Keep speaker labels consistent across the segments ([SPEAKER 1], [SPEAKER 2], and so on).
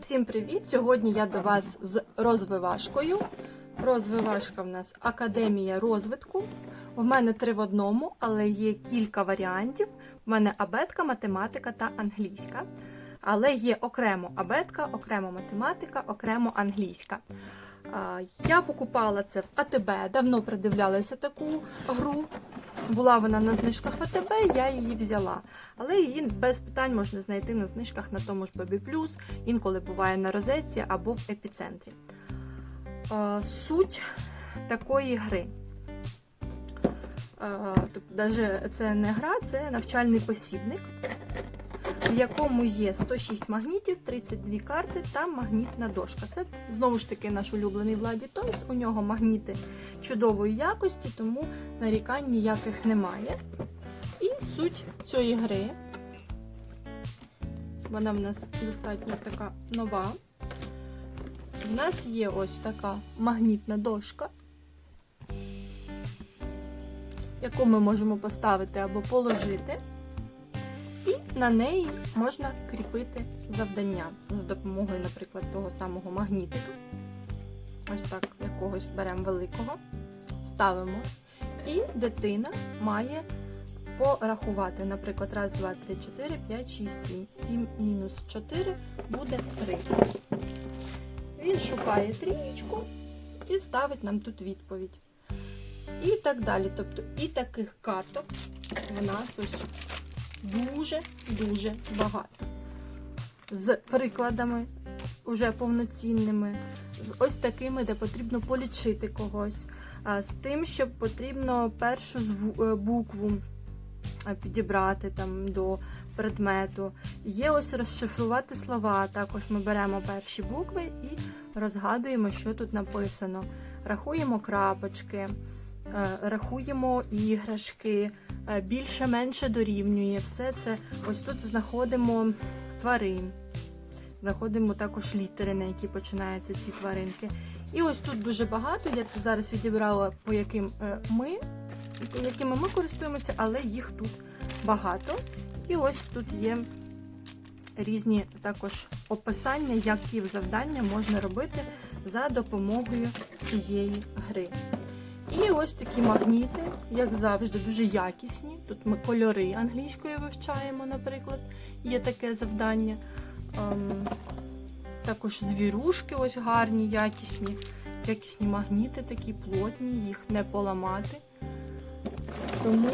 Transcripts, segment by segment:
[SPEAKER 1] Всім привіт! Сьогодні я до вас з розвивашкою. Розвивашка в нас Академія розвитку. У мене три в одному, але є кілька варіантів. У мене абетка, математика та англійська. Але є окремо абетка, окремо математика, окремо англійська. Я покупала це в АТБ, давно придивлялася таку гру. Була вона на знижках ВТБ, я її взяла. Але її без питань можна знайти на знижках на тому ж Baby+, інколи буває на розетці або в епіцентрі. Суть такої гри. Тобто, це не гра, це навчальний посібник, в якому є 106 магнітів, 32 карти та магнітна дошка. Це знову ж таки наш улюблений Владі Тойс. У нього магніти чудової якості, тому нарікань ніяких немає. І суть цієї гри. Вона в нас достатньо така нова. В нас є ось така магнітна дошка, яку ми можемо поставити або положити. На неї можна кріпити завдання за допомогою, наприклад, того самого магнітика. Ось так, якогось беремо великого, ставимо. І дитина має порахувати, наприклад, раз, два, три, чотири, п'ять, шість, сім. Сім мінус 4 буде 3. Він шукає трієчку і ставить нам тут відповідь. І так далі. Тобто і таких карток в нас ось дуже-дуже багато. З прикладами уже повноцінними, з ось такими, де потрібно полічити когось, з тим, що потрібно першу е, букву підібрати там до предмету. Є ось розшифрувати слова. Також ми беремо перші букви і розгадуємо, що тут написано. Рахуємо крапочки, е, рахуємо іграшки, е, більше-менше дорівнює. Все це ось тут знаходимо тварин. Знаходимо також літери, на які починаються ці тваринки. І ось тут дуже багато. Я тут зараз відібрала, по яким е, ми, якими ми користуємося, але їх тут багато. І ось тут є різні також описання, які завдання можна робити за допомогою цієї гри. І ось такі магніти, як завжди, дуже якісні. Тут ми кольори англійською вивчаємо, наприклад, є таке завдання. Ем, також звірушки ось гарні, якісні, якісні магніти такі плотні, їх не поламати. Тому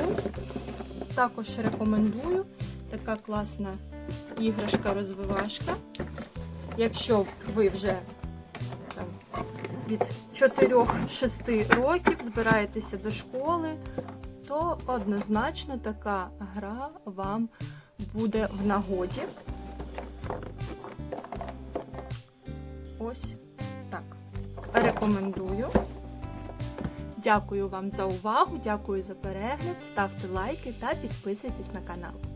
[SPEAKER 1] також рекомендую така класна іграшка-розвивашка. Якщо ви вже там, від 4-6 років збираєтеся до школи, то однозначно така гра вам буде в нагоді. Ось так. Рекомендую. Дякую вам за увагу, дякую за перегляд. Ставте лайки та підписуйтесь на канал.